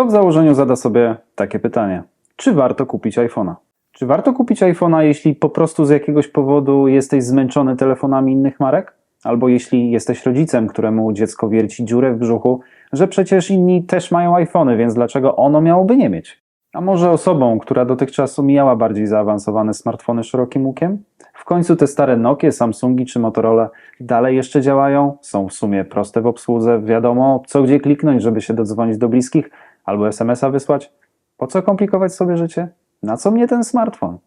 to w założeniu zada sobie takie pytanie: czy warto kupić iPhone'a? Czy warto kupić iPhone'a, jeśli po prostu z jakiegoś powodu jesteś zmęczony telefonami innych marek? Albo jeśli jesteś rodzicem, któremu dziecko wierci dziurę w brzuchu, że przecież inni też mają iPhony, więc dlaczego ono miałoby nie mieć? A może osobą, która dotychczas omijała bardziej zaawansowane smartfony szerokim łukiem? W końcu te stare Nokie, Samsungi czy Motorola dalej jeszcze działają, są w sumie proste w obsłudze, wiadomo co gdzie kliknąć, żeby się dodzwonić do bliskich albo SMS-a wysłać. Po co komplikować sobie życie? Na co mnie ten smartfon?